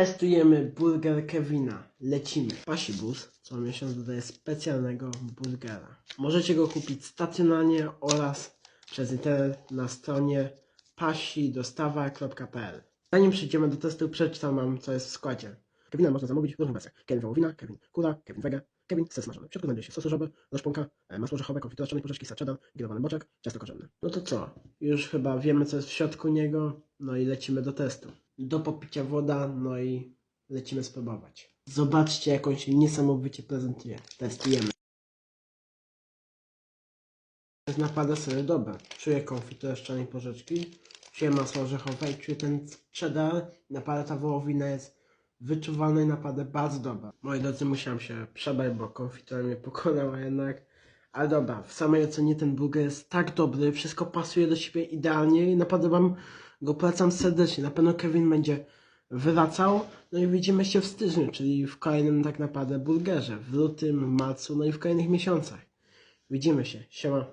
Testujemy burger Kevina. Lecimy. Pasibus co miesiąc dodaje specjalnego burgera. Możecie go kupić stacjonarnie oraz przez internet na stronie pasidostawa.pl Zanim przejdziemy do testu, przeczytam wam co jest w składzie. Kevina można zamówić w różnych wersjach. Kevin wołowina, Kevin kura, Kevin wege, Kevin ser smażony. W środku znajduje się sos ryżowy, roszpunka, e, masło orzechowe, konfitura czarnej porzeczki, ser cheddar, boczek, ciasto korzenne. No to co? Już chyba wiemy co jest w środku niego, no i lecimy do testu. Do popicia woda, no i lecimy spróbować. Zobaczcie jak on się niesamowicie prezentuje. Testujemy. Jest naprawdę sobie dobre. Czuję konfiturę z czarnej porzeczki, czuję masło orzechowe i czuję ten cheddar. Naprawdę ta wołowina jest wyczuwalna i naprawdę bardzo dobra. Moi drodzy, musiałem się przebrać, bo konfitura mnie pokonała jednak. Ale dobra, w samej ocenie ten burger jest tak dobry, wszystko pasuje do siebie idealnie i naprawdę wam go polecam serdecznie. Na pewno Kevin będzie wracał. No i widzimy się w styczniu, czyli w kolejnym tak naprawdę burgerze. W lutym, marcu, no i w kolejnych miesiącach. Widzimy się. Siema.